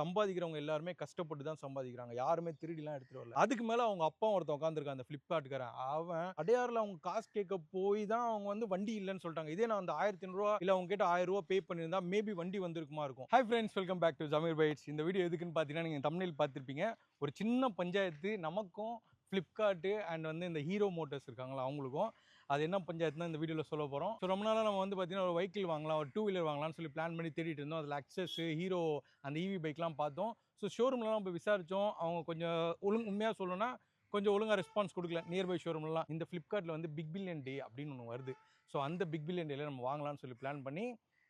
சம்பாதிக்கிறவங்க எல்லாருமே கஷ்டப்பட்டு தான் சம்பாதிக்கிறாங்க. யாருமே திருடிலாம் எடுத்துட்டு வரல. அதுக்கு மேலே அவங்க அப்பா ஒருத்தன் உட்காந்துருக்கான் அந்த ஃப்ளிப்கார்ட்டுக்காரன் அவன் அடையாறில் அவங்க காசு கேட்க போய் தான் அவங்க வந்து வண்டி இல்லைன்னு சொல்லிட்டாங்க. இதே நான் அந்த ஆயிரத்தி ஐநூறுவா இல்லை அவங்க கிட்ட ஆயிரம் ரூபா பே பண்ணியிருந்தா மேபி வண்டி வந்திருக்குமா இருக்கும். Hi friends welcome back to Zameer bites இந்த வீடியோ எதுக்குன்னு பார்த்தீங்கன்னா நீங்கள் தமிழில் பார்த்துருப்பீங்க. ஒரு சின்ன பஞ்சாயத்து நமக்கும் ஃப்ளிப்கார்ட்டு அண்ட் வந்து இந்த ஹீரோ மோட்டர்ஸ் இருக்காங்களா அவங்களுக்கும். அது என்ன பஞ்சாயத்துனா இந்த வீடியோவில் சொல்ல போகிறோம் ஸோ ரொம்ப நாளாக நம்ம வந்து பார்த்தீங்கன்னா ஒரு வெஹிக்கிள் வாங்கலாம் ஒரு டூ வீலர் வாங்கலாம்னு சொல்லி பிளான் பண்ணி தேடிட்டு இருந்தோம். அதில் அக்சஸ் ஹீரோ அந்த இவி பைக்லாம் பார்த்தோம். ஸோ ஷோரூம்லாம் போய் விசாரித்தோம் அவங்க கொஞ்சம் ஒழுங்கு உண்மையாக சொல்லணும்னா கொஞ்சம் ஒழுங்காக ரெஸ்பான்ஸ் கொடுக்கல. நியர்பை ஷோரூம்லாம் இந்த ஃப்ளிப்கார்ட்டில் வந்து பிக் பில்லியன் டே அப்படின்னு ஒன்று வருது. ஸோ அந்த பிக் பில்லியன் டேல நம்ம வாங்கலாம்னு சொல்லி பிளான் பண்ணி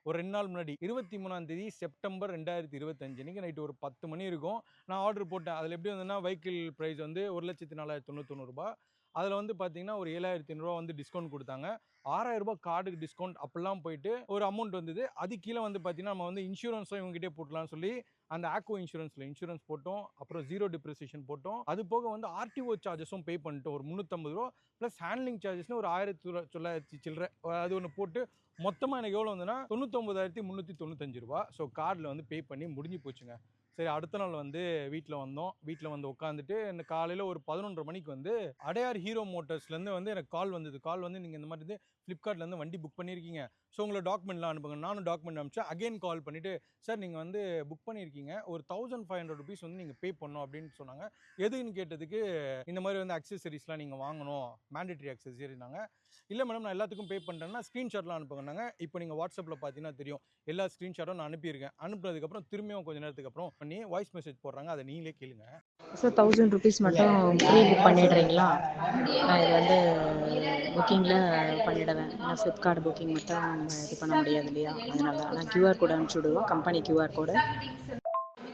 ஒரு ரெண்டு நாள் முன்னாடி இருபத்தி மூணாம் தேதி செப்டம்பர் ரெண்டாயிரத்தி இருபத்தஞ்சு அன்றைக்கி நைட்டு ஒரு பத்து மணி இருக்கும். நான் ஆர்டர் போட்டேன். அதில் எப்படி வந்ததுன்னா வெஹிக்கிள் ப்ரைஸ் வந்து ஒரு லட்சத்தி நாலாயிரத்தி தொண்ணூத்தொண்ணூறுபா அதில் வந்து பார்த்தீங்கன்னா ஒரு ஏழாயிரத்தி ஐநூறுரூவா வந்து டிஸ்கவுண்ட் கொடுத்தாங்க. ஆறாயிரம் ரூபாய் கார்டுக்கு டிஸ்கவுண்ட் அப்படிலாம் போயிட்டு ஒரு அமௌண்ட் வந்தது. அது கீழே வந்து பார்த்தீங்கன்னா நம்ம வந்து இன்சூரன்ஸும் இவங்ககிட்டே போட்டலாம்னு சொல்லி அந்த ஆக்கோ இன்சூரன்ஸில் இன்சூரன்ஸ் போட்டோம். அப்புறம் ஜீரோ டிப்ரிசியேஷன் போட்டோம். அது போக வந்து ஆர்டிஓ சார்ஜஸும் பே பண்ணிட்டோம். ஒரு முந்நூற்றம்பது ரூபா ப்ளஸ் ஹேண்ட்லிங் சார்ஜஸ்னு ஒரு ஆயிரத்தி தொள்ளாயிரத்தி சில்லற அது ஒன்று போட்டு மொத்தமாக எனக்கு எவ்வளோ வந்துன்னா தொண்ணூத்தொம்பதாயிரத்தி முந்நூற்றி தொண்ணூத்தஞ்சு ரூபா. ஸோ கார்டில் வந்து பே பண்ணி முடிஞ்சு போச்சுங்க. சரி அடுத்த நாள் வந்து வீட்டில் வந்தோம். வீட்டில் வந்து உட்காந்துட்டு இந்த காலையில் ஒரு பதினொன்றரை மணிக்கு வந்து அடையார் ஹீரோ மோட்டர்ஸ்லேருந்து வந்து எனக்கு கால் வந்தது. கால் வந்து நீங்கள் இந்த மாதிரி வந்து ஃப்ளிப்கார்ட்லேருந்து வண்டி புக் பண்ணியிருக்கீங்க. ஸோ உங்களை டாக்குமெண்ட்லாம் அனுப்புங்க. நானும் டாக்குமெண்ட் அனுப்பிச்சேன் அகைன் கால் பண்ணிவிட்டு சார் நீங்கள் வந்து புக் பண்ணியிருக்கீங்க. ஒரு தௌசண்ட் ஃபைவ் ஹண்ட்ரட் ருபீஸ் வந்து நீங்கள் பே பண்ணணும் அப்படின்னு சொன்னாங்க. எதுக்குன்னு கேட்டதுக்கு இந்த மாதிரி வந்து அக்சசரிஸ்லாம் நீங்கள் வாங்கணும். மேண்டேட்டரி அக்சசரினாங்க இல்லை மேடம் நான் எல்லாத்துக்கும் பே பண்ணுறேன்னா ஸ்க்ரீன்ஷாட்லாம் அனுப்புங்கன்னாங்க இப்போ நீங்கள் வாட்ஸ்அப்பில் பார்த்தீங்கன்னா தெரியும். எல்லா ஸ்க்ரீன்ஷாட்டும் நான் அனுப்பியிருக்கேன். அனுப்புனதுக்கப்புறம் திரும்பியும் கொஞ்ச நேரத்துக்கு அப்புறம் பண்ணி வாய்ஸ் மெசேஜ் போடுறாங்க. அதை நீங்களே கேளுங்க. சார் தௌசண்ட் ருபீஸ் மட்டும் ப்ரீ புக் பண்ணிடுறீங்களா? நான் இது வந்து புக்கிங்கில் பண்ணிடுவேன். நான் ஃப்ளிப்கார்ட் புக்கிங் மட்டும் இது பண்ண முடியாது இல்லையா? அதனால தான். நான் கியூஆர் கோட் அனுப்பிச்சி விடுவோம் கம்பெனி கியூஆர் கோடு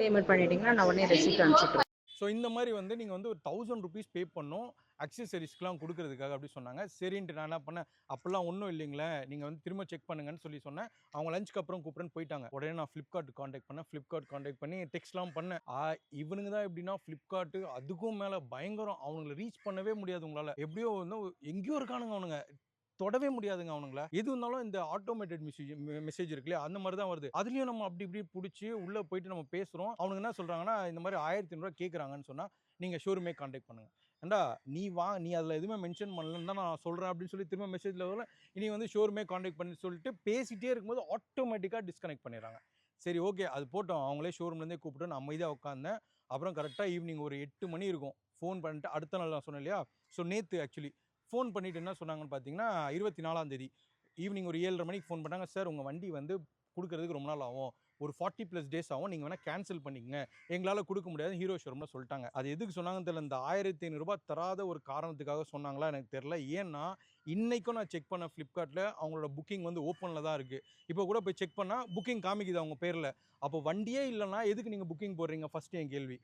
பேமெண்ட் பண்ணிட்டீங்கன்னா நான் உடனே ரெசிப்ட் அனுப்பிச்சுட்ருவேன் ஸோ இந்த மாதிரி வந்து நீங்கள் வந்து ஒரு தௌசண்ட் ருபீஸ் பே பண்ணணும். அக்சசரிஸ்க்கெலாம் கொடுக்கறதுக்காக அப்படி சொன்னாங்க. சரின்ட்டு நான் என்ன பண்ணேன் அப்போல்லாம் ஒன்றும் இல்லைங்களே நீங்கள் வந்து திரும்ப செக் பண்ணுங்கன்னு சொல்லி சொன்னேன். அவங்க லஞ்சுக்கு அப்புறம் கூப்பிட்றேன்னு போயிட்டாங்க. உடனே நான் ஃப்ளிப்கார்ட் காண்டாக்ட் பண்ணேன். ஃப்ளிப்கார்ட் காண்டாக்ட் பண்ணி டெக்ஸ்ட்லாம் பண்ணேன். இவனுங்க தான் எப்படின்னா ஃப்ளிப்கார்ட்டு அதுக்கும் மேலே பயங்கரம். அவங்களை ரீச் பண்ணவே முடியாது உங்களால். எப்படியோ வந்து எங்கேயோ இருக்கானுங்க அவனுங்க. தொடவே முடியாதுங்க அவனுங்கள. எது இருந்தாலும் இந்த ஆட்டோமேட்டட் மெசேஜ் மெசேஜ் இருக்கு இல்லையா அந்த மாதிரி தான் வருது. அதுலேயும் நம்ம அப்படி இப்படி பிடிச்சி உள்ளே போயிட்டு நம்ம பேசுகிறோம் அவனுங்க என்ன சொல்கிறாங்கன்னா இந்த மாதிரி ஆயிரத்தி ஐநூறுரூவா கேட்குறாங்கன்னு சொன்னால் நீங்கள் ஷோரூமே காண்டாக்ட் பண்ணுங்கள் ஏண்டா நீ வா நீ அதில் எதுவுமே மென்ஷன் பண்ணலன்னு தான் நான் சொல்கிறேன் அப்படின்னு சொல்லி திரும்ப மெசேஜில் வரல. இனி வந்து ஷோரூமே காண்டாக்ட் பண்ணி சொல்லிட்டு பேசிகிட்டே இருக்கும்போது ஆட்டோமேட்டிக்காக டிஸ்கனெக்ட் பண்ணிடுறாங்க. சரி ஓகே அது போட்டோம். அவங்களே ஷோரூம்லேருந்தே கூப்பிட்டு நான் அமைதியாக உட்காந்தேன் அப்புறம் கரெக்டாக ஈவினிங் ஒரு எட்டு மணி இருக்கும். ஃபோன் பண்ணிட்டு அடுத்த நாள் நான் சொன்னேன் இல்லையா? ஸோ நேற்று ஆக்சுவலி ஃபோன் பண்ணிட்டு என்ன சொன்னாங்கன்னு பார்த்தீங்கன்னா இருபத்தி நாலாம் தேதி. ஈவினிங் ஒரு ஏழரை மணிக்கு ஃபோன் பண்ணாங்க. சார் உங்கள் வண்டி வந்து கொடுக்குறதுக்கு ரொம்ப நாள் ஆகும். ஒரு ஃபார்ட்டி ப்ளஸ் டேஸ் ஆகும். நீங்கள் வேணால் கேன்சல் பண்ணிக்கங்க. எங்களால் கொடுக்க முடியாது. ஹீரோ ஷோரூமில் சொல்லிட்டாங்க. அது எதுக்கு சொன்னாங்கன்னு தெரியல. இந்த ஆயிரத்தி ஐநூறுரூபா தராத ஒரு காரணத்துக்காக சொன்னாங்களா எனக்கு தெரில ஏன்னா இன்றைக்கும் நான் செக் பண்ண ஃப்ளிப்கார்ட்டில் அவங்களோட புக்கிங் வந்து ஓப்பனில் தான் இருக்குது இப்போ கூட போய் செக் பண்ணால் புக்கிங் காமிக்குது அவங்க பேரில். அப்போ வண்டியே இல்லைன்னா எதுக்கு நீங்கள் புக்கிங் போடுறீங்க? ஃபஸ்ட்டு என் கேள்வி.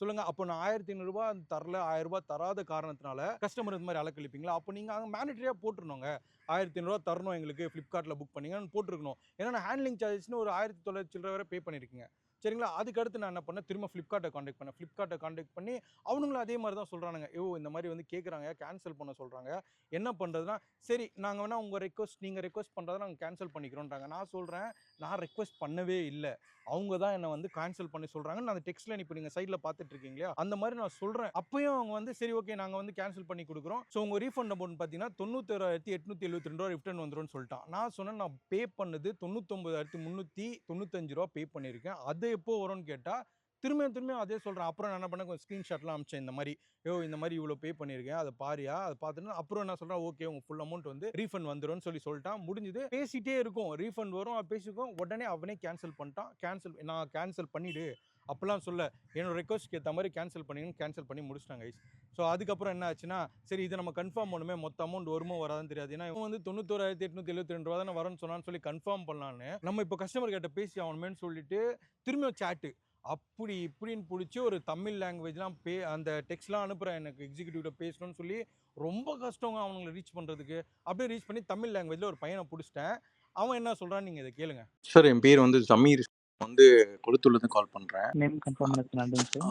சொல்லுங்க அப்போ நான் ஆயிரத்தி ஐநூறுரூபா தரல ஆயிரம் தராத காரணத்தினால கஸ்டமர் இந்த மாதிரி அலக்கழிப்பீங்களா அப்போ நீங்கள் அங்கே மேனிட்டரியாக போட்டுருணுங்க ஆயிரத்தி ஐநூறுரூவா தரணும் எங்களுக்கு ஃப்ளிப்கார்ட்டில் புக் பண்ணிங்கன்னு போட்டிருக்கணும். ஏன்னா ஹேண்ட்லிங் சார்ஜஸ்னு ஒரு ஆயிரத்தி தொள்ளாயிரத்தி சில்லற வரை பே பண்ணியிருக்கீங்க. சரிங்களா? அதுக்கு அடுத்து நான் என்ன பண்ணேன்? திரும்ப ஃப்ளிப்கார்ட்டை காண்டாக்ட் பண்ணேன். ஃப்ளிப்கார்ட்டை காண்டாக்ட் பண்ணி அவனுங்களும் அதே மாதிரி தான் சொல்கிறானுங்க ஐயோ இந்த மாதிரி வந்து கேட்குறாங்க கேன்சல் பண்ண சொல்கிறாங்க என்ன பண்ணுறதுனா சரி நாங்கள் வேணால் உங்கள் ரெக்வஸ்ட் நீங்கள் ரெக்வஸ்ட் பண்ணுறதை நாங்கள் கேன்சல் பண்ணிக்கிறோன்றாங்க நான் சொல்கிறேன் நான் ரெக்வஸ்ட் பண்ணவே இல்லை. அவங்க தான் என்னை வந்து கேன்சல் பண்ணி சொல்கிறாங்க நான் அந்த டெக்ஸ்ட்டில் இப்போ நீங்கள் சைடில் பார்த்துட்டு இருக்கீங்க இல்லையா? அந்த மாதிரி நான் சொல்கிறேன் அப்பயும் அவங்க வந்து சரி ஓகே நாங்கள் வந்து கேன்சல் பண்ணி கொடுக்குறோம். ஸோ உங்கள் ரீஃபண்ட் அமௌண்ட் பார்த்தீங்கன்னா தொண்ணூத்தோராயிரத்தி எட்நூற்றி எழுபத்தி ரெண்டு ரூபா ரிட்டர்ன் வந்துடும் சொல்லிட்டான். நான் சொன்னேன் நான் பே பண்ணது தொண்ணூத்தொம்பதாயிரத்தி முந்நூற்றி தொண்ணூத்தஞ்சு ரூபா பே பண்ணியிருக்கேன். அது எப்போ வரும்னு கேட்டால் திரும்பியும் திரும்பியும் அதே சொல்கிறேன் அப்புறம் நான் என்ன பண்ண கொஞ்சம் ஸ்க்ரீன்ஷாட்லாம் அமிச்சேன் இந்த மாதிரி யோ இந்த மாதிரி இவ்வளோ பே பண்ணியிருக்கேன். அதை பாரியா அதை பார்த்துட்டு அப்புறம் என்ன சொல்கிறேன் ஓகே உங்கள் ஃபுல் அமௌண்ட் வந்து ரீஃபண்ட் வந்துடும் சொல்லி சொல்லிட்டான். முடிஞ்சது. பேசிட்டே இருக்கும். ரீஃபண்ட் வரும் பேசிக்கும். உடனே அவனே கேன்சல் பண்ணிட்டான். கேன்சல் நான் கேன்சல் பண்ணிவிடு அப்போல்லாம் சொல்ல என்னோட ரெக்வஸ்ட்க்கு ஏற்ற மாதிரி கேன்சல் பண்ணிங்கன்னு கேன்சல் பண்ணி முடிச்சிட்டாங்க ஐஸ் ஸோ அதுக்கப்புறம் என்ன ஆச்சுன்னா சரி இதை நம்ம கன்ஃபார்ம் பண்ணுமே மொத்த அமௌண்ட் வருமோ வராதுன்னு தெரியாது. ஏன்னா இவன் வந்து தொண்ணூத்தோராயிரத்தி எட்நூத்தி எழுபத்தி ரெண்டு ரூபா தானே வரும்னு சொன்னான்னு சொல்லி கன்ஃபார்ம் பண்ணலான்னு நம்ம இப்போ கஸ்டமர் கிட்ட பேசி ஆகணுமேனு சொல்லிட்டு திரும்பியும் சேட்டு அப்படி இப்படின்னு பிடிச்சி ஒரு தமிழ் லாங்குவேஜ்லாம் பே அந்த டெக்ஸ்ட்லாம் அனுப்புகிறேன் எனக்கு எக்ஸிக்யூட்டிவ்ட பேசணும்னு சொல்லி ரொம்ப கஷ்டங்க அவங்களை ரீச் பண்ணுறதுக்கு அப்படியே ரீச் பண்ணி தமிழ் லாங்குவேஜில் ஒரு பையனை பிடிச்சிட்டேன். அவன் என்ன சொல்கிறான்னு நீங்கள் இதை கேளுங்க. சார் என் பேர் வந்து சமீர் வந்து கொளுத்தூர்லேருந்து கால் பண்ணுறேன் நேம் கன்ஃபார்ம் பண்ணதுக்கு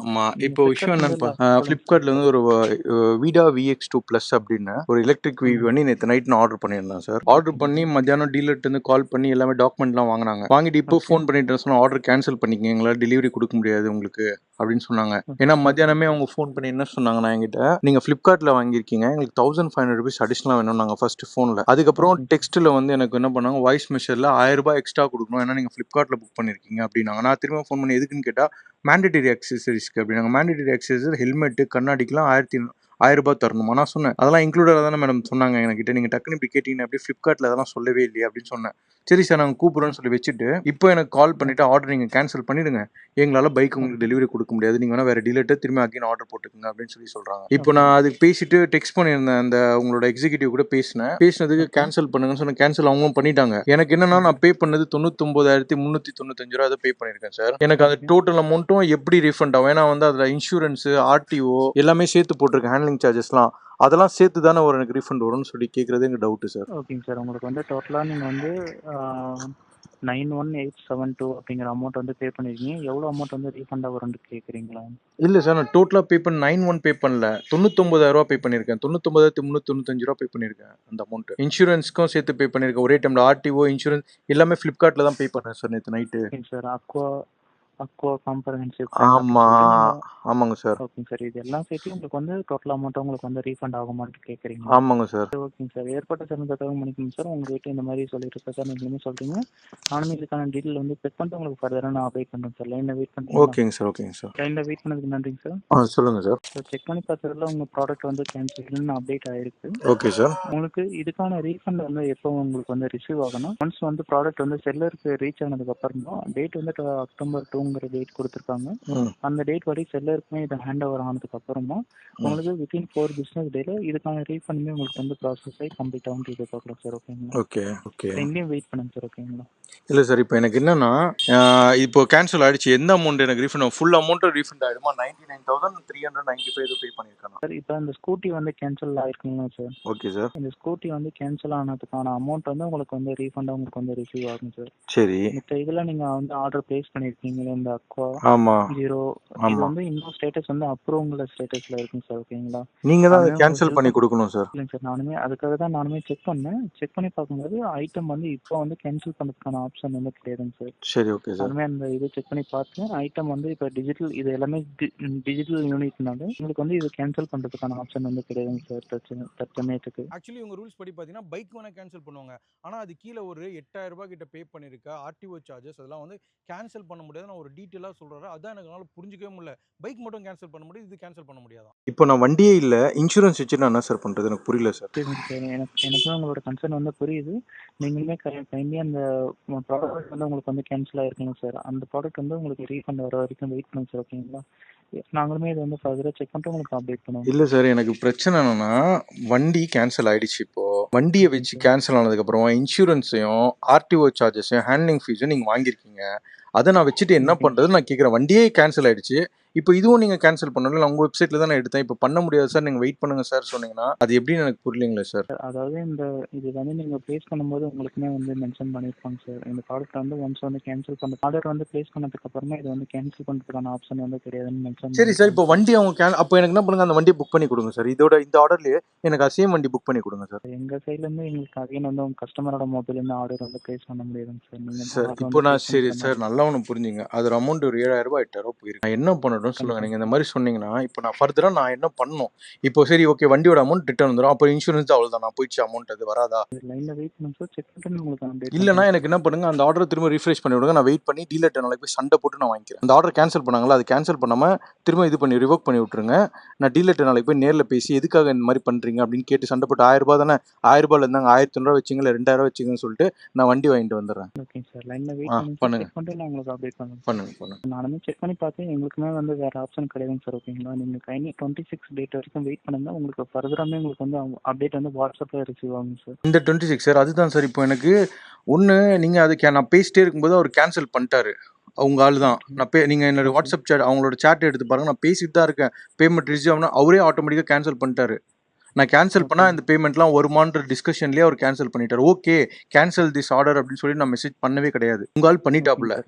நீங்க இப்போ விஷயம் என்னன்னு. ஃப்ளிப்கார்ட்ல இருந்து ஒரு வீடா விஎக்ஸ் டூ ப்ளஸ் அப்படின்னு ஒரு எலக்ட்ரிக் விவி பண்ணி நேற்று நைட் நான் ஆர்டர் பண்ணியிருந்தேன் சார் ஆர்டர் பண்ணி மத்தியானம் டீலர்ட்டு இருந்து கால் பண்ணி எல்லாமே டாக்குமெண்ட்லாம் வாங்கினாங்க. வாங்கிட்டு இப்போ. ஃபோன் பண்ணிட்டு சொன்னா ஆர்டர் கேன்சல் பண்ணிக்கங்க. எங்களால் டெலிவரி கொடுக்க முடியாது உங்களுக்கு அப்படின்னு சொன்னாங்க. ஏன்னா மத்தியானமே அவங்க ஃபோன் பண்ணி என்ன சொன்னாங்கன்னா என்கிட்ட நீங்க ஃப்ளிப்கார்ட்ல வாங்கியிருக்கீங்க. எங்களுக்கு தௌசண்ட் ஃபைவ் ஹண்ட்ரட் ருபீஸ் அடிஷனலாக வேணும் நாங்கள் ஃபர்ஸ்ட் ஃபோனில் அதுக்கப்புறம். டெக்ஸ்ட்டில் வந்து எனக்கு என்ன பண்ணாங்க வாய்ஸ் மெசேஜில் ஆயிரம் ரூபாய் எக்ஸ்ட்ரா கொடுக்கணும். ஏன்னா நீங்கள் ஃப்ளிப்கார்ட்டில் புக் பண்ணியிருக்கீங்க அப்படின்னாங்க. நான் திரும்ப ஃபோன் பண்ணி எதுக்குன்னு கேட்டால் மேண்டேட்டரி அக்சசரிஸ்க்கு அப்படின்னாங்க. மேண்டேட்டரி அக்சசரி ஹெல்மெட்டு கண்ணாடிக்கெலாம் ஆயிரத்தி ஆயிரம் ரூபாய் தரணுமா? நான் சொன்னேன். அதெல்லாம் இன்க்ளூடடாக தானே மேடம் சொன்னாங்க என்கிட்ட. நீங்கள் டக்குன்னு இப்படி கேட்டீங்கன்னா அப்படியே ஃப்ளிப்கார்ட்டில் அதெல்லாம் சொல்லவே இல்லையே அப்படின்னு சொன்னேன். சரி சார் நாங்கள் கூப்பிட்றோன்னு சொல்லி வச்சுட்டு இப்போ எனக்கு கால் பண்ணிவிட்டு ஆர்டர் நீங்கள் கேன்சல் பண்ணிடுங்க. எங்களால் பைக் உங்களுக்கு டெலிவரி கொடுக்க முடியாது. நீங்கள் வேணால் வேறு டீலர்ட்டு திரும்பி அகைன் ஆர்டர் போட்டுக்கோங்க அப்படின்னு சொல்லி சொல்கிறாங்க இப்போ நான் அதுக்கு பேசிட்டு டெக்ஸ்ட் பண்ணியிருந்தேன். அந்த உங்களோட எக்ஸிக்யூட்டிவ் கூட பேசினேன். பேசினதுக்கு கேன்சல் பண்ணுங்கன்னு சொன்ன கேன்சல் அவங்களும் பண்ணிட்டாங்க. எனக்கு என்னன்னா நான் பே பண்ணது தொண்ணூத்தொம்பதாயிரத்தி முந்நூற்றி தொண்ணூத்தஞ்சு ரூபா அதை பே பண்ணியிருக்கேன் சார் எனக்கு அந்த டோட்டல் அமௌண்ட்டும் எப்படி ரீஃபண்ட் ஆகும்? ஏன்னா வந்து அதில் இன்சூரன்ஸு ஆர்டிஓ எல்லாமே சேர்த்து போட்டிருக்கேன். ஹேண்ட்லிங் சார்ஜஸ்லாம் அதெல்லாம் சேர்த்து தானே ஒரு எனக்கு ரீஃபண்ட் வரும்னு சொல்லி கேட்குறது எனக்கு டவுட்டு சார் ஓகேங்க சார் உங்களுக்கு வந்து டோட்டலாக நீங்கள் வந்து nine one eight seven two அப்படிங்கிற அமௌண்ட் வந்து பே பண்ணிருக்கீங்க. எவ்வளோ அமௌண்ட் வந்து ரீஃபண்டாக வரும்னு கேட்குறீங்களா இல்லை சார் நான் டோட்டலாக பே பண்ண நைன் ஒன் பே பண்ணல. தொண்ணூத்தொம்பதாயிரம் ரூபா பே பண்ணியிருக்கேன் தொண்ணூத்தொம்பதாயிரத்தி முந்நூற்றி தொண்ணூத்தஞ்சு ரூபா பே பண்ணியிருக்கேன் அந்த அமௌண்ட் இன்சூரன்ஸ்க்கும் சேர்த்து பே பண்ணியிருக்கேன் ஒரே டைமில் ஆர்டிஓ இன்சூரன்ஸ் எல்லாமே ஃப்ளிப்கார்ட்டில் தான் பே பண்ணேன் சார் நேற்று night sir Aqua Aqua comprehensive ஆமாம் ஆமாங்க சார். ஓகேங்க சார் இது எல்லாம் சேர்த்து உங்களுக்கு வந்து டோட்டல் அமௌண்ட் உங்களுக்கு வந்து ரீஃபண்ட் ஆகுமான்னு கேட்குறீங்க ஆமாங்க சார். ஓகேங்க சார் ஏற்பட்ட சிறந்த தகவல் மணிக்கணும் சார் உங்கள் வீட்டில் இந்த மாதிரி சொல்லிட்டு இருக்கா சார் நீங்களுமே சொல்கிறீங்க நானுமே இதுக்கான டீட்டெயில் வந்து செக் பண்ணிட்டு உங்களுக்கு ஃபர்தராக நான் அப்டேட் பண்ணுறேன் சார் லைனில் வெயிட் பண்ணுறேன் ஓகேங்க சார் ஓகேங்க சார் லைனில் வெயிட் பண்ணதுக்கு நன்றிங்க சார் ஆ சொல்லுங்கள் சார் ஸோ செக் பண்ணி பார்த்ததுல உங்கள் ப்ராடக்ட் வந்து கேன்சல்னு அப்டேட் ஆயிருக்கு. ஓகே சார் உங்களுக்கு இதுக்கான ரீஃபண்ட் வந்து எப்போ உங்களுக்கு வந்து ரிசீவ் ஆகணும்? ஒன்ஸ் வந்து ப்ராடக்ட் வந்து செல்லருக்கு ரீச் ஆனதுக்கு அப்புறமா டேட் வந்து ட- அக்டோபர் டூங்கிற டேட் கொடுத்துருக்காங்க. அந்த டேட் வரை செல்லருக்குமே இது ஹேண்ட் ஓவர் ஆனதுக்கு அப்புறமா உங்களுக்கு வித்தின் ஃபோர் பிஸ்னஸ் டேல இதுக்கான ரீஃபண்டுமே உங்களுக்கு வந்து ப்ராசஸ் ஆகி கம்ப்ளீட் ஆகும் எதிர்பார்க்கலாம் சார் ஓகேங்களா ஓகே ஓகே. எங்கேயும் வெயிட் பண்ணுங்க சார் ஓகேங்களா இல்லை சார் இப்போ எனக்கு என்னன்னா இப்போ கேன்சல் ஆயிடுச்சு எந்த அமௌண்ட் எனக்கு ரீஃபண்ட் ஃபுல் அமௌண்ட்டும் ரீஃபண்ட் ஆயிடுமா? Ninety nine thousand three hundred ninety five pay பண்ணியிருக்கேன் சார் இப்போ இந்த ஸ்கூட்டி வந்து கேன்சல் ஆயிருக்குங்களா சார் ஓகே சார் இந்த ஸ்கூட்டி வந்து கேன்சல் ஆனதுக்கான அமௌண்ட் வந்து உங்களுக்கு வந்து ரீஃபண்டாக உங்களுக்கு வந்து ரிசீவ் ஆகும் சார் சரி. மற்ற இதில் நீங்கள் வந்து ஆர்டர் ப்ளேஸ் பண்ணியிருக்கீங்களே இந்த அக்வா ஆமாம் ஜீரோ இது ஆமா. வந்து இன்னும் ஸ்டேட்டஸ் வந்து அப்ரூவ்ங்கிற ஸ்டேட்டஸ்ல இருக்குங்க சார் ஓகேங்களா நீங்கள் தான் கேன்சல் பண்ணி கொடுக்கணும் சார் இல்லைங்க சார் நானுமே அதுக்காக தான் நானுமே செக் பண்ணேன். செக் பண்ணி பார்க்கும்போது ஐட்டம் வந்து இப்போ வந்து கேன்சல் பண்ணுறதுக்கான ஆப்ஷன் வந்து கிடையாதுங்க சார் சரி ஓகே சார் நானுமே அந்த இது செக் பண்ணி பார்த்தேன். ஐட்டம் வந்து இப்போ டிஜிட்டல் இது எல்லாமே டிஜிட்டல் யூனிட்னால உங்களுக்கு வந்து இது கேன்சல் பண்ணுறதுக்கான ஆப்ஷன் வந்து கிடையாதுங்க சார் தற்சமய தற்சமயத்துக்கு ஆக்சுவலி உங்க ரூல்ஸ் படி பார்த்தீங்கன்னா பைக் வேணா கேன்சல் பண்ணுவாங்க. ஆனால் அது கீழே ஒரு எட்டாயிரம் ரூபாய் கிட்ட பே பண்ணிருக்க ஆர்டிஓ சார்ஜஸ் அதெல்லாம் வந்து கேன்சல் பண்ண முடியாது நான் ஒரு டீட்டெயிலாக சொல்கிறேன் அதான் எனக்கு என்னால் புரிஞ்சிக்கவே முடியல. பைக் மட்டும் கேன்சல் பண்ண முடியும்? இது கேன்சல் பண்ண முடியாதான் இப்போ நான் வண்டியே இல்லை. இன்சூரன்ஸ் வச்சு நான் என்ன சார் பண்ணுறது எனக்கு புரியல சார் எனக்கு எனக்குமே உங்களோட கன்சர்ன் வந்து புரியுது. நீங்களுமே கைண்ட்லி அந்த ப்ராடக்ட் வந்து உங்களுக்கு வந்து கேன்சல் ஆயிருக்குங்க சார் அந்த ப்ராடக்ட் வந்து உங்களுக்கு ரீஃபண்ட் வர வரைக்கும் வெயிட் பண்ணுங்க சார் ஓகேங்களா நாங்களுமே இதை வந்து ஃபர்தராக செக் பண்ணிட்டு உங்களுக்கு அப்டேட் பண்ணுவோம். இல்லை சார் எனக்கு பிரச்சனை என்னன்னா வண்டி கேன்சல் ஆயிடுச்சு இப்போ. வண்டியை வச்சு கேன்சல் ஆனதுக்கப்புறம் இன்சூரன்ஸையும் ஆர்டிஓ சார்ஜஸையும் ஹேண்ட்லிங் ஃபீஸும் நீங்கள் வாங்கியிருக்கீங்க. அதை நான் வச்சுட்டு என்ன பண்ணுறது நான் கேட்குறேன். வண்டியே கேன்சல் ஆயிடுச்சு. இப்போ இதுவும் நீங்கள் கேன்சல் பண்ணணும். இல்லை உங்கள் வெப்சைட்டில் தான் நான் எடுத்தேன். இப்போ பண்ண முடியாது சார் நீங்கள் வெயிட் பண்ணுங்க சார் சொன்னீங்கன்னா அது எப்படின்னு எனக்கு புரியலைங்களே சார் அதாவது இந்த இது வந்து நீங்கள் ப்ளேஸ் பண்ணும்போது உங்களுக்குமே வந்து மென்ஷன் பண்ணியிருப்பாங்க சார் இந்த ப்ராடக்ட் வந்து ஒன்ஸ் வந்து கேன்சல் பண்ண ஆர்டர் வந்து ப்ளேஸ் பண்ணதுக்கு அப்புறமா இது வந்து கேன்சல் பண்ணுறதுக்கான ஆப்ஷன் வந்து கிடையாதுன்னு மென்ஷன் சரி சார் இப்போ வண்டி அவங்க கேன் அப்போ எனக்கு என்ன பண்ணுங்க அந்த வண்டியை புக் பண்ணி கொடுங்க சார் இதோட இந்த ஆர்டர்லேயே எனக்கு சேம் வண்டி புக் பண்ணி கொடுங்க சார் எங்கள் சைட்லேருந்து எங்களுக்கு அகைன் வந்து உங்கள் கஸ்டமரோட மொபைல்லேருந்து ஆர்டர் வந்து ப்ளேஸ் பண்ண முடியாதுங்க சார் நீங்கள் சார் இப்போ நான் சரி சார் நல்லா ஒன்று புரிஞ்சுங்க. அது அமௌண்ட் ஒரு ஏழாயிரம் ரூபாய் எட்டாயிரம் ரூபாய் போயிருக்கு. நான் என்ன பண்ணணும்? சொல்லுங்க நீங்கள் இந்த மாதிரி சொன்னீங்கன்னா இப்போ நான் ஃபர்தராக நான் என்ன பண்ணணும் இப்போ சரி ஓகே வண்டியோட அமௌண்ட் ரிட்டர்ன் வந்துடும் அப்போ இன்சூரன்ஸ் அவ்வளோதான் நான் போயிடுச்சு அமௌண்ட் அது வராதா? இல்லைனா எனக்கு என்ன பண்ணுங்க அந்த ஆர்டர் திரும்ப ரீஃப்ரெஷ் பண்ணி விடுங்க. நான் வெயிட் பண்ணி டீலர்ட்ட நாளைக்கு போய் சண்டை போட்டு நான் வாங்கிக்கிறேன். அந்த ஆர்டர் கேன்சல் பண்ணாங்களா அது கேன்சல் பண்ணாமல் திரும்ப இது பண்ணி ரிவோக் பண்ணி விட்டுருங்க. நான் டீலர்ட்ட நாளைக்கு போய் நேரில் பேசி எதுக்காக இந்த மாதிரி பண்ணுறீங்க அப்படின்னு கேட்டு சண்டை போட்டு ஆயிரம் ரூபாய் தானே? ஆயிரம் ரூபாயில் இருந்தாங்க ஆயிரத்தி ஐநூறுவா வச்சிங்க இல்லை ரெண்டாயிரம் வச்சிங்கன்னு சொல்லிட்டு நான் வண்டி வாங்கிட்டு வந்துடுறேன். ஓகே சார் லைனில் வெயிட் பண்ணுங்க பண்ணுங்க. பண்ணுங்க நானுமே செக் பண்ணி பார்த்தேன். எங்களுக்குமே வந்து வேறு ஆப்ஷன் கிடையாதுங்க சார் ஓகேங்களா நீங்கள் கைனி டுவெண்ட்டி சிக்ஸ் டேட் வரைக்கும் வெயிட் பண்ணுங்க. உங்களுக்கு ஃபர்தராமே உங்களுக்கு வந்து அப்டேட் வந்து வாட்ஸ்அப்பில் ரிசீவ் ஆகும் சார் இந்த டுவெண்ட்டி சிக்ஸ் சார் அதுதான் சார் இப்போ எனக்கு. ஒன்று நீங்கள் அது நான் பேசிட்டே இருக்கும்போது அவர் கேன்சல் பண்ணிட்டாரு. அவங்க ஆள் தான் நான் பே நீங்கள் என்னோட வாட்ஸ்அப் சேட் அவங்களோட சேட் எடுத்து பாருங்க. நான் பேசிட்டு தான் இருக்கேன். பேமெண்ட் ரிசீவ் ஆகணும் அவரே ஆட்டோமேட்டிக்காக கேன்சல் பண்ணிட்டாரு. நான் கேன்சல் பண்ணால். இந்த பேமெண்ட்லாம் வருமான்ற டிஸ்கஷன்லேயே அவர் கேன்சல் பண்ணிட்டார். ஓகே கேன்சல் திஸ் ஆர்டர் அப்படின்னு சொல்லி நான் மெசேஜ் பண்ணவே கிடையாது. உங்களால்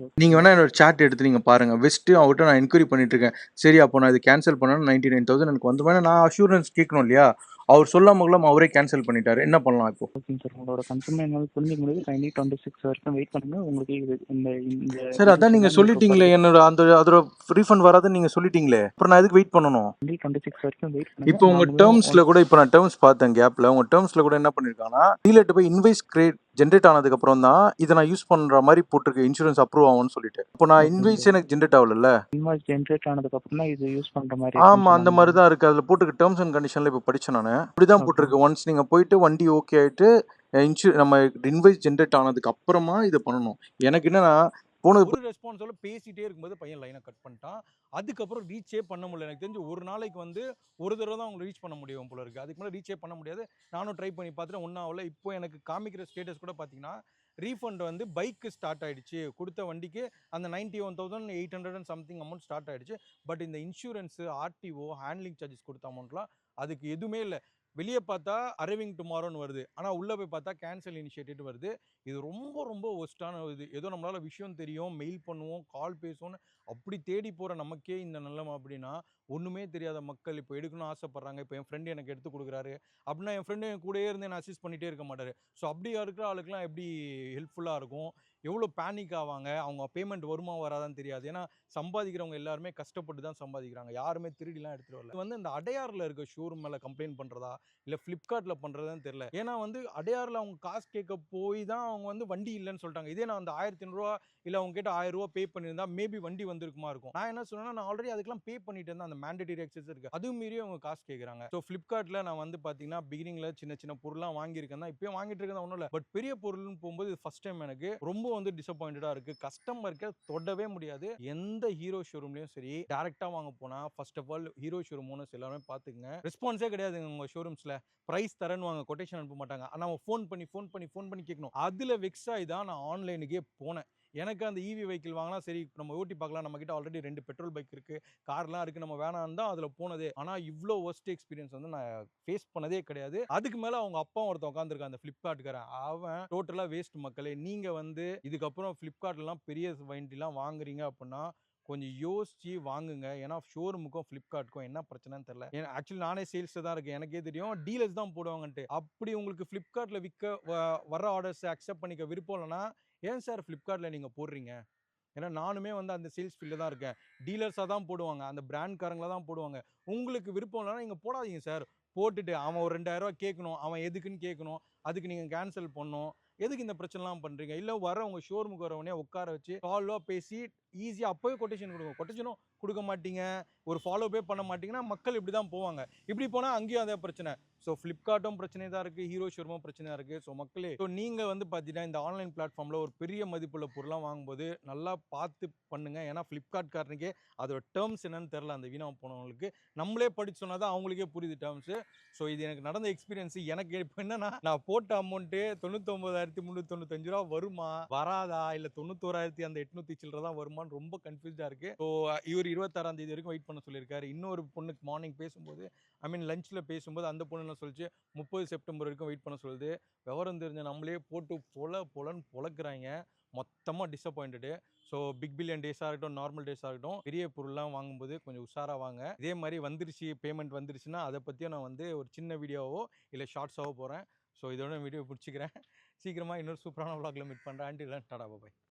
சார் நீங்கள் வேணால் என்னோட chat எடுத்து நீங்கள் பாருங்கள் வெஸ்ட்டு அவர்கிட்ட நான் என்கொயரி பண்ணிட்டு இருக்கேன். சரி அப்போ நான் இது கேன்சல் பண்ணா நைன்டி நைன் தௌசண்ட் எனக்கு வந்து வேணா நான் அஷூரன்ஸ் கேட்கணும் இல்லையா? அவர் சொல்லாமலாம் அவரே கேன்சல் பண்ணிட்டாரு. என்ன பண்ணலாம் இப்போ? ஓகேங்க சார் உங்களோட கன்சர்ன் என்னால் புரிஞ்சிக்க முடியுது. கைண்ட்லி டுவெண்ட்டி சிக்ஸ் வரைக்கும் வெயிட் பண்ணுங்க. உங்களுக்கு இது இந்த இந்த சார் அதான் நீங்கள் சொல்லிட்டீங்களே. என்னோட அந்த அதோட ரீஃபண்ட் வராதுன்னு நீங்கள் சொல்லிட்டீங்களே. அப்புறம் நான் எதுக்கு வெயிட் பண்ணணும்? டுவெண்ட்டி சிக்ஸ் வரைக்கும் வெயிட் பண்ணுங்க. இப்போ உங்க டேர்ம்ஸ்ல கூட இப்போ நான் டேர்ம்ஸ் பார்த்தேன் கேப்ல உங்க டேர்ம்ஸ்ல கூட என்ன பண்ணிருக்காங்கன்னா டீலர்ட்ட போய் இன்வைஸ் கிரியேட் ஜென்ரேட் ஆனதுக்கு அப்புறம் தான் இதை நான் யூஸ் பண்ற மாதிரி போட்டிருக்கு. இன்சூரன்ஸ் அப்ரூவ் ஆகும்னு சொல்லிட்டு. இப்போ நான் இன்வைஸ். எனக்கு ஜென்ரேட் ஆகல இன்வாய்ஸ் ஜென்ரேட் ஆனதுக்கு அப்புறம் தான் இது யூஸ் பண்ற மாதிரி ஆமா அந்த. மாதிரி தான் இருக்கு. அதுல போட்டிருக்கு டேர்ம்ஸ் அண்ட் கண்டிஷன்ல இப்போ படிச்சேன் நான். இப்படிதான் Okay. போட்டிருக்கு. ஒன்ஸ் நீங்க போயிட்டு வண்டி ஓகே ஆயிட்டு இன்சூ நம்ம இன்வைஸ் ஜென்ரேட் ஆனதுக்கு அப்புறமா இதை பண்ணணும். எனக்கு என்னன்னா போனது ஒரு ரெஸ்பான்ஸோட பேசிட்டே இருக்கும்போது பையன் லைனை கட் பண்ணிட்டான். அதுக்கப்புறம் ரீச்சே பண்ண முடியல. எனக்கு தெரிஞ்சு ஒரு நாளைக்கு வந்து ஒரு தடவை தான் அவங்க ரீச் பண்ண முடியும் போல இருக்குது அதுக்கு மேலே ரீச்சே பண்ண முடியாது. நானும் ட்ரை பண்ணி பார்த்துட்டு ஒன்றும் ஆகல. இப்போ எனக்கு காமிக்கிற ஸ்டேட்டஸ் கூட பார்த்தீங்கன்னா ரீஃபண்ட் வந்து பைக்கு ஸ்டார்ட் ஆகிடுச்சு கொடுத்த வண்டிக்கு அந்த ninety one thousand eight hundred and something amount start ஆயிடுச்சு. பட் இந்த இன்சூரன்ஸு ஆர்டிஓ ஹேண்ட்லிங் சார்ஜஸ் கொடுத்த அமௌண்ட்லாம் அதுக்கு எதுவுமே இல்லை. வெளியே பார்த்தா அரைவிங் டுமாரோன்னு வருது. ஆனால் உள்ளே போய் பார்த்தா கேன்சல் இனிஷியேட்டிவ் வருது. இது ரொம்ப ரொம்ப ஒஸ்ட்டான இது. ஏதோ நம்மளால் விஷயம் தெரியும் மெயில் பண்ணுவோம் கால் பேசுவோம்னு அப்படி தேடி போகிற நமக்கே இந்த நிலைமை அப்படின்னா ஒன்றுமே தெரியாத மக்கள் இப்போ எடுக்கணும்னு ஆசைப்பட்றாங்க. இப்போ என் ஃப்ரெண்டு எனக்கு எடுத்து கொடுக்குறாரு. அப்படின்னா என் ஃப்ரெண்டு என் கூடயே இருந்து என்ன அசிஸ்ட் பண்ணிகிட்டே இருக்க மாட்டார். ஸோ அப்படி இருக்கிற ஆளுக்கெலாம் எப்படி ஹெல்ப்ஃபுல்லாக இருக்கும்? எவ்வளோ பேனிக் ஆவாங்க? அவங்க பேமெண்ட் வருமா வராதான்னு தெரியாது. ஏன்னா சம்பாதிக்கிறவங்க எல்லாருமே கஷ்டப்பட்டு தான் சம்பாதிக்கிறாங்க. யாருமே திருடிலாம் எடுத்துகிட்டு வரல. வந்து இந்த அடையாரில் இருக்க ஷோரூம் மேலே கம்ப்ளைண்ட் பண்ணுறதா இல்லை ஃப்ளிப்கார்ட்டில் பண்ணுறதான்னு தெரில ஏன்னா வந்து அடையாரில் அவங்க காசு கேட்க போய் தான் அவங்க வந்து வண்டி இல்லைன்னு சொல்லிட்டாங்க. இதே நான் அந்த ஆயிரத்தி ஐநூறுரூவா இல்லை அவங்க கேட்ட ஆயிரம் ரூபா பே பண்ணியிருந்தா மேபி வண்டி வந்து வந்திருக்குமா இருக்கும். நான் என்ன சொன்னேன்னா நான் ஆல்ரெடி அதுக்கெல்லாம் பே பண்ணிட்டு இருந்தேன். அந்த மேண்டேட்டரி எக்ஸஸ் இருக்கு. அதுவும் மீறி அவங்க காசு கேட்குறாங்க ஸோ ஃப்ளிப்கார்ட்டில் நான் வந்து பார்த்தீங்கன்னா பிகினிங்கில் சின்ன சின்ன பொருள்லாம் வாங்கியிருக்கேன் தான். இப்பயும் வாங்கிட்டு இருக்கேன் ஒன்றும் இல்லை. பட் பெரிய பொருள்னு போகும்போது இது ஃபர்ஸ்ட் டைம் எனக்கு. ரொம்ப வந்து டிசப்பாயிண்டடாக இருக்கு. கஸ்டமருக்கு தொடவே முடியாது. எந்த ஹீரோ ஷோரூம்லையும் சரி டேரெக்டாக வாங்க போனால் first of all Hero showroom owners எல்லாருமே பார்த்துக்குங்க ரெஸ்பான்ஸே கிடையாதுங்க உங்கள் ஷோரூம்ஸில் ப்ரைஸ் தரேன்னு வாங்க கொட்டேஷன் அனுப்ப மாட்டாங்க. நம்ம ஃபோன் பண்ணி ஃபோன் பண்ணி ஃபோன் பண்ணி கேட்கணும் அதில் வெக்ஸ் ஆகி தான் நான் ஆன்லைனுக்கே போனேன். எனக்கு அந்த இவி வெஹிக்கிள் வாங்கினா சரி நம்ம ஓட்டி பார்க்கலாம். நம்மக்கிட்ட ஆல்ரெடி ரெண்டு பெட்ரோல் பைக் இருக்குது கார்லாம் இருக்குது நம்ம வேணாம் தான் அதில் போனதே. ஆனால் இவ்வளோ ஒஸ்ட் எக்ஸ்பீரியன்ஸ் வந்து நான் ஃபேஸ் பண்ணதே கிடையாது. அதுக்கு மேலே அவங்க அப்பா ஒருத்தன் உட்காந்துருக்கான் அந்த ஃப்ளிப்கார்ட்டுக்காரன் அவன் டோட்டலாக வேஸ்ட் மக்களே. நீங்கள் வந்து இதுக்கப்புறம் ஃப்ளிப்கார்ட்லாம் பெரிய வண்டிலாம் வாங்குறீங்க அப்படின்னா கொஞ்சம் யோசிச்சு வாங்குங்க. ஏன்னா ஷோரூமுக்கும் ஃப்ளிப்கார்ட்டுக்கும் என்ன பிரச்சனைன்னு தெரியல. ஏன்னா ஆக்சுவலி நானே சேல்ஸில் தான் இருக்கேன். எனக்கே தெரியும். டீலர்ஸ் தான் போடுவாங்கன்ட்டு. அப்படி உங்களுக்கு ஃப்ளிப்கார்ட்டில் விற்க வ- வர ஆர்டர்ஸ் அக்செப்ட் பண்ணிக்க விருப்பம் இல்லைன்னா ஏன் சார் ஃப்ளிப்கார்ட்டில் நீங்கள் போடுறீங்க? ஏன்னா நானுமே வந்து அந்த சேல்ஸ் ஃபீல்டில் தான் இருக்கேன். டீலர்ஸாக தான் போடுவாங்க. அந்த பிராண்ட்காரங்களாக தான் போடுவாங்க. உங்களுக்கு விருப்பம் இல்லைன்னா நீங்கள் போடாதீங்க சார் போட்டுட்டு அவன் ஒரு ரெண்டாயிரரூவா கேட்கணும். அவன் எதுக்குன்னு கேட்கணும். அதுக்கு நீங்கள் கேன்சல் பண்ணணும். எதுக்கு இந்த பிரச்சனைலாம் பண்ணுறீங்க இல்லை வரவங்க ஷோரூமுக்கு வரவனே உட்கார வச்சு கால்வாக பேசி ஈஸியாக அப்போவே கொட்டேஷன் கொடுங்க. கொட்டேஷனும் கொடுக்க மாட்டீங்க ஒரு ஃபாலோப்பே பண்ண மாட்டீங்கன்னா மக்கள் இப்படி தான் போவாங்க. இப்படி போனால் அங்கேயும் அதே பிரச்சனை. ஸோ ஃப்ளிப்கார்ட்டும் பிரச்சனை தான் இருக்குது ஹீரோ ஷோரூமும் பிரச்சனையாக இருக்குது ஸோ மக்களே ஸோ நீங்கள் வந்து பார்த்தீங்கன்னா இந்த ஆன்லைன் பிளாட்ஃபார்மில் ஒரு பெரிய மதிப்புள்ள பொருளாக வாங்கும்போது நல்லா பார்த்து பண்ணுங்கள் ஏன்னா ஃப்ளிப்கார்ட் காரனுக்கே அதோட டேர்ம்ஸ் என்னன்னு தெரில அந்த வீணாக போனவங்களுக்கு. நம்மளே படித்து சொன்னால் தான் அவங்களுக்கே புரியுது டேர்ம்ஸு ஸோ இது எனக்கு நடந்த எக்ஸ்பீரியன்ஸு எனக்கு இப்போ என்னன்னா நான் போட்ட அமௌண்ட்டு தொண்ணூத்தொம்பதாயிரத்தி முந்நூற்றி தொண்ணூத்தஞ்சு ரூபா வருமா? வராதா? இல்லை தொண்ணூத்தோராயிரத்தி அந்த எட்நூத்தி சில்லற தான் வருமான்னு ரொம்ப கன்ஃபியூஸ்டாக இருக்கு. ஸோ இவர் இருபத்தாறாம் தேதி வரைக்கும் வெயிட் பண்ண சொல்லியிருக்காரு. இன்னொரு பொண்ணுக்கு மார்னிங் பேசும்போது ஐ மீன் லஞ்சில் பேசும்போது அந்த பொண்ணுலாம் சொல்லிச்சு முப்பது செப்டம்பர் வரைக்கும் வெயிட் பண்ண சொல்லுது. விவரம் தெரிஞ்ச நம்மளே போட்டு பொல பொலன்னு பொழக்கிறாங்க மொத்தமாக டிசப்பாயிண்டடு ஸோ பிக் பில்லியன் டேஸாக இருக்கட்டும் நார்மல் டேஸாக இருக்கட்டும் பெரிய பொருள்லாம் வாங்கும்போது கொஞ்சம் உஷாராக வாங்க. இதே மாதிரி வந்துருச்சு பேமெண்ட் வந்துருச்சுன்னா அதை பற்றியும் நான் வந்து ஒரு சின்ன வீடியோவோ இல்லை ஷார்ட்ஸாவோ போகிறேன் ஸோ இதோட வீடியோ பிடிச்சிக்கிறேன் சீக்கிரமாக இன்னொரு சூப்பரான vlogல மீட் பண்ணுறேன் ஆண்டி டாடா பாய்